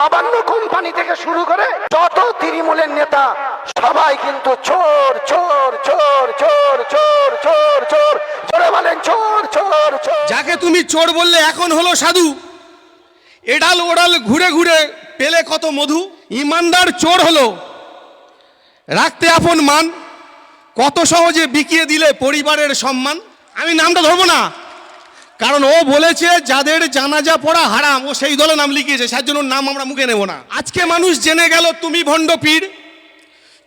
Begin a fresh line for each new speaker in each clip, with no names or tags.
Nabanna company থেকে শুরু করে যত তৃণমূলের নেতা, সবাই কিন্তু চোর চোর চোর চোর চোর চোর চোর। জোরে বলেন, চোর চোর চোর।
যাকে তুমি চোর বললে এখন হলো সাধু। এডাল ওডাল ঘুরে ঘুরে পেলে কত মধু। ইমানদার চোর হলো। রাখতে আপন মান, কত সহজে বিকিয়ে দিলে পরিবারের সম্মান। আমি নামটা ধরবো না। কারণ ও বলেছে, যাদের জানাজা পড়া হারাম, ও সেই দলে নাম লিখিয়েছে, সেই জন্য নাম আমরা মুখে নেব না। আজকে মানুষ জেনে গেল তুমি ভণ্ড পীর।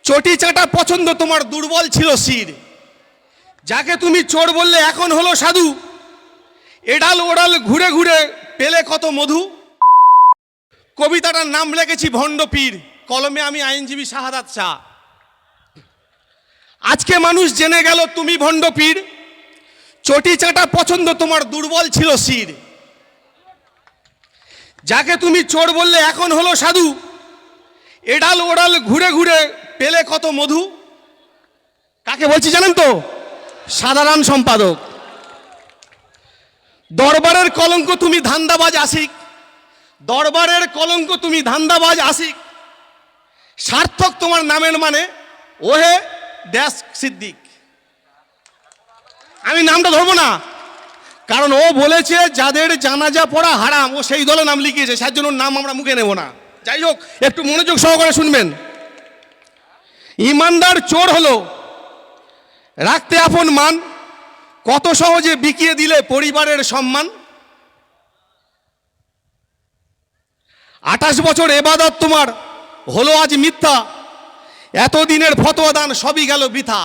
চটি চাটা পছন্দ তোমার দুর্বল ছিল শির। যাকে তুমি চোর বললে এখন হলো সাধু। এডাল ওডাল ঘুরে ঘুরে পেলে কত মধু। কবিতাটার নাম লিখেছি ভণ্ড পীর, কলমে আমি আইনজীবী শাহাদাত শাহ। আজকে মানুষ জেনে গেল তুমি ভণ্ড পীর। চটি চাটা পছন্দ, তোমার দুর্বল ছিল শির। যাকে তুমি চোর বললে এখন হলো সাধু। এডাল ওডাল ঘুরে ঘুরে পেলে কত মধু। কাকে বলছি জানেন তো? সাধারণ সম্পাদক। দরবারের কলঙ্ক তুমি ধান্দাবাজ আসিক দরবারের কলঙ্ক তুমি ধান্দাবাজ আসিক সার্থক তোমার নামের মানে ওহে ড্যাশ সিদ্দিক। আমি নামটা ধরবো না। কারণ ও বলেছে, যাদের জানাজা পড়া হারাম, ও সেই দলে নাম লিখিয়েছে, সেই জন্য নাম আমরা মুখে নেব না। যাই হোক, একটু মনোযোগ সহকারে শুনবেন। ইমানদার চোর হলো, রাখতে আপন মান, কত সহজে বিকিয়ে দিলে পরিবারের সম্মান। আঠাশ বছর এবাদত তোমার, হলো আজ মিথ্যা, এতদিনের ফতোয়া দান সবই গেল বৃথা।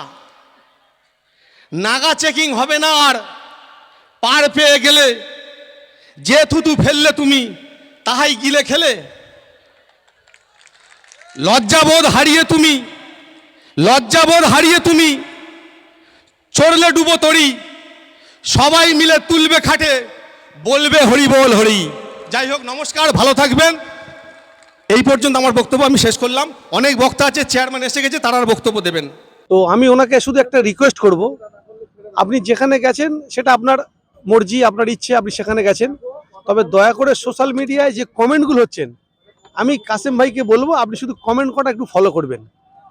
নাগা চেকিং হবে না আর। পার পেয়ে গেলে, যে থুতু ফেললে তুমি, তাহাই গিলে খেলে। লজ্জাবোধ হারিয়ে তুমি, লজ্জাবোধ হারিয়ে তুমি, চড়লে ডুবো তরি, সবাই মিলে তুলবে খাটে, বলবে হরি বল হরি। যাই হোক, নমস্কার, ভালো থাকবেন। এই পর্যন্ত আমার বক্তব্য আমি শেষ করলাম। অনেক বক্তা আছে চেয়ারম্যান এসে গেছে, তারা বক্তব্য দেবেন।
তো আমি ওনাকে শুধু একটা রিকোয়েস্ট করব। আপনি যেখানে গেছেন, সেটা আপনার মর্জি, আপনার ইচ্ছে, আপনি সেখানে গেছেন। তবে দয়া করে সোশ্যাল মিডিয়ায় যে কমেন্টগুলো হচ্ছেন, আমি কাসেম ভাইকে বলব, আপনি শুধু কমেন্ট করা একটু ফলো করবেন।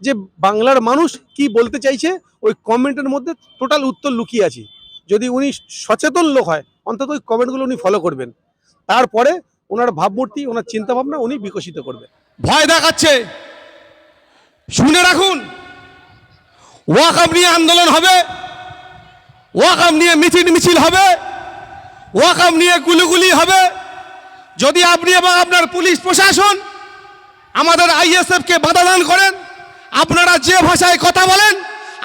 যে বাংলার মানুষ কি বলতে চাইছে, ওই কমেন্টের মধ্যে টোটাল উত্তর লুকিয়ে আছে। যদি উনি সচেতন লোক হয়, অন্তত ওই কমেন্টগুলো উনি ফলো করবেন। তারপরে ওনার ভাবমূর্তি, ওনার চিন্তাভাবনা উনি বিকশিত করবেন।
ভয় দেখাচ্ছে। শুনে রাখুন ওয়াকাম নিয়ে আন্দোলন হবে। ওয়াকাম নিয়ে মিছিল মিছিল হবে, ওয়াকাম নিয়ে গুলিগুলি হবে। যদি আপনি এবং আপনার পুলিশ প্রশাসন আমাদের আইএসএফকে বাধা দান করেন, আপনারা যে ভাষায় কথা বলেন,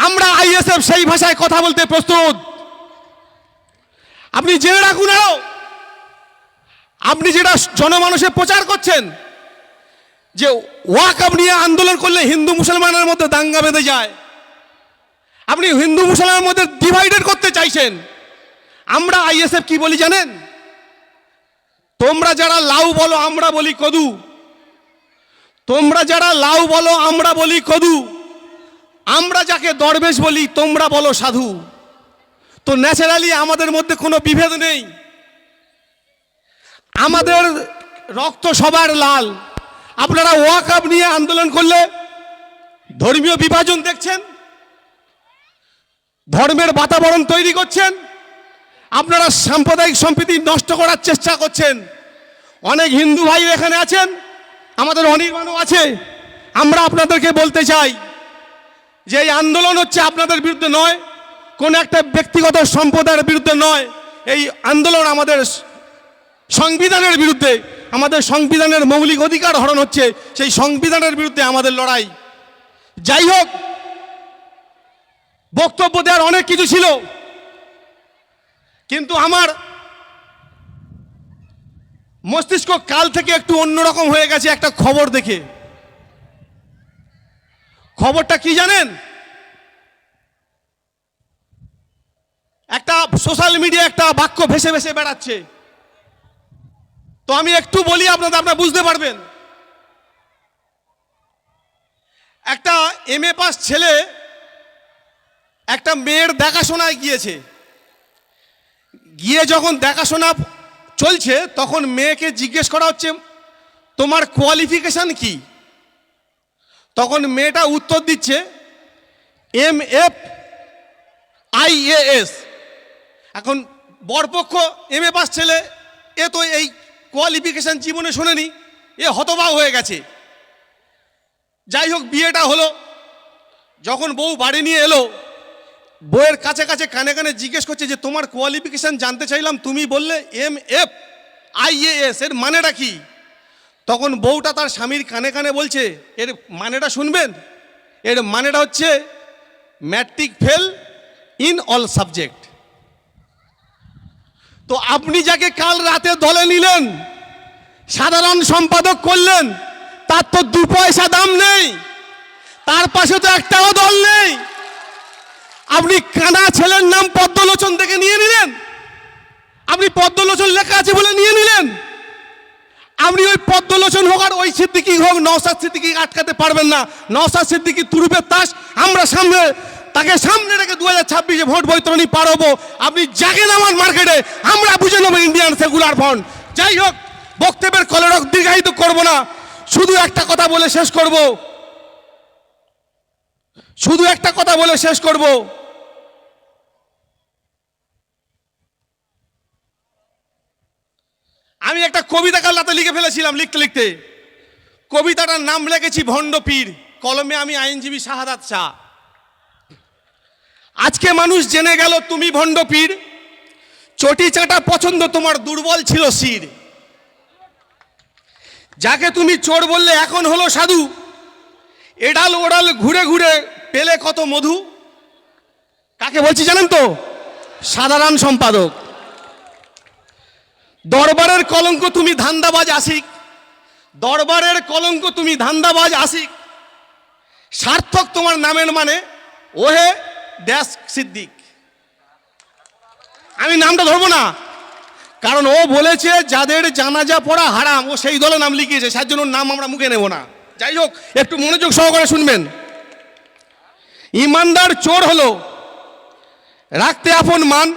আমরা আইএসএফ সেই ভাষায় কথা বলতে প্রস্তুত। আপনি জেনে রাখুন আপনি যেটা জনমানুষে প্রচার করছেন, যে ওয়াকাব নিয়ে আন্দোলন করলে হিন্দু মুসলমানের মধ্যে দাঙ্গা বেঁধে যায়। আপনি হিন্দু মুসলমানের মধ্যে ডিভাইডেড করতে চাইছেন। আমরা আইএসএফ কি বলি জানেন? তোমরা যারা লাউ বলো, আমরা বলি কদু। তোমরা যারা লাউ বলো, আমরা বলি কদু। আমরা যাকে দরবেশ বলি, তোমরা বলো সাধু। তো ন্যাচারালি আমাদের মধ্যে কোনো বিভেদ নেই। আমাদের রক্ত সবার লাল। আপনারা ওয়াকাব নিয়ে আন্দোলন করলে ধর্মীয় বিভাজন দেখছেন? ধর্মের বাতাবরণ তৈরি করছেন। আপনারা সাম্প্রদায়িক সম্প্রীতি নষ্ট করার চেষ্টা করছেন। অনেক হিন্দু ভাই এখানে আছেন, আমাদের অনির্বাণও আছে। আমরা আপনাদেরকে বলতে চাই যে এই আন্দোলন হচ্ছে আপনাদের বিরুদ্ধে নয়, কোন একটা ব্যক্তিগত সম্প্রদায়ের বিরুদ্ধে নয়। এই আন্দোলন আমাদের সংবিধানের বিরুদ্ধে, আমাদের সংবিধানের মৌলিক অধিকার হরণ হচ্ছে, সেই সংবিধানের বিরুদ্ধে আমাদের লড়াই। যাই হোক বক্তব্য দেওয়ার অনেক কিছু ছিল। কিন্তু আমার মস্তিষ্ক কাল থেকে একটু অন্যরকম হয়ে গেছে একটা খবর দেখে। খবরটা কি জানেন? একটা সোশ্যাল মিডিয়া একটা বাক্য ভেসে ভেসে বেড়াচ্ছে। তো আমি একটু বলি আপনাদের, আপনারা বুঝতে পারবেন। একটা এম এ পাস ছেলে একটা মেয়ের দেখাশোনায় গিয়েছে। গিয়ে যখন দেখাশোনা চলছে, তখন মেয়েকে জিজ্ঞেস করা হচ্ছে, তোমার কোয়ালিফিকেশন কি? তখন মেয়েটা উত্তর দিচ্ছে, এম এফ আইএএস এখন বরপক্ষ এম এ পাস ছেলে, এ তো এই কোয়ালিফিকেশান জীবনে শোনেনি, এ হতবাক হয়ে গেছে। যাই হোক, বিয়েটা হলো। যখন বউ বাড়ি নিয়ে এলো বউয়ের কাছে কাছে কানে কানে জিজ্ঞেস করছে যে, তোমার কোয়ালিফিকেশান জানতে চাইলাম, তুমি বললে এম এফ আইএএস এর মানেটা কি? তখন বউটা তার স্বামীর কানে কানে বলছে, এর মানেটা শুনবেন? এর মানেটা হচ্ছে matric fail in all subject তো আপনি যাকে কাল রাতে দলে নিলেন, সাধারণ সম্পাদক করলেন, তার তো দু পয়সা দাম নেই, তার পাশে তো একটাও দল নেই। আপনি কানা ছেলের নাম পদ্মলোচন থেকে নিয়ে নিলেন? আপনি পদ্মলোচন লেখা আছে বলে নিয়ে নিলেন? আপনি ওই পদ্মলোচন হোক আর ওই সিদ্দিকি হোক নওসাদ সিদ্দিকি আটকাতে পারবেন না। নওসাদ সিদ্দিকি তুরুপের তাস, আমরা সামনে, তাকে সামনে রেখে দু হাজার ছাব্বিশে ভোট বৈতরণী পারব আপনি জাগেন আমার মার্কেটে, আমরা বুঝে নেব ইন্ডিয়ান সেকুলার ফন্ড যাই হোক, বক্তব্যের কলরক দীর্ঘায়িত করব না। শুধু একটা কথা বলে শেষ করব। শুধু একটা কথা বলে শেষ করব আমি একটা কবিতা কাল রাতে লিখে ফেলেছিলাম লিখতে লিখতে। কবিতাটার নাম লিখেছি ভণ্ড পীর, কলমে আমি আইনজীবী শাহাদাত শাহ। আজকে মানুষ জেনে গেল তুমি ভণ্ড পীর, চটি চাটা পছন্দ তোমার দুর্বল ছিল শির। যাকে তুমি চোর বললে এখন হলো সাধু, এডাল ওডাল ঘুরে ঘুরে পেলে কত মধু। কাকে বলছি জানেন তো? সাধারণ সম্পাদক। দরবারের কলঙ্ক তুমি ধান্দাবাজ আসিক দরবারের কলঙ্ক তুমি ধান্দাবাজ আসিক সার্থক তোমার নামের মানে ওহে ড্যাশ সিদ্দিক। আমি নামটা ধরবো না। কারণ ও বলেছে, যাদের জানাজা পড়া হারাম, ও সেই দলে নাম লিখিয়েছে, সেই জন্য নাম আমরা মুখে নেব না। যাই হোক, একটু মনোযোগ সহকারে শুনবেন। ইমানদার চোর হলো, রাখতে আপন মান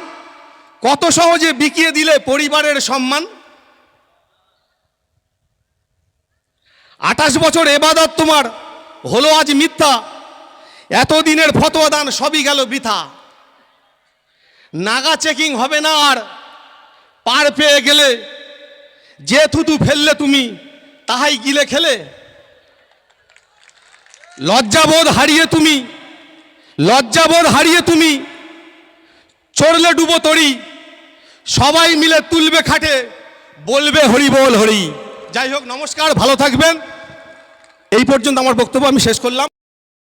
কত সহজে বিকিয়ে দিলে পরিবারের সম্মান? আঠাশ বছর এবাদত তোমার, হলো আজ মিথ্যা। এতদিনের ফতোয়া দান সবই গেল বৃথা। নাগা চেকিং হবে না আর, পার পেয়ে গেলে যে থুতু ফেললে তুমি, তাহাই গিলে খেলে। লজ্জাবোধ হারিয়ে তুমি, লজ্জাবোধ হারিয়ে তুমি, চড়লে ডুবো তরি। সবাই মিলে তুলবে খাটে, বলবে হরি বল হরি। যাই হোক, নমস্কার, ভালো থাকবেন। এই পর্যন্ত আমার বক্তব্য আমি শেষ করলাম।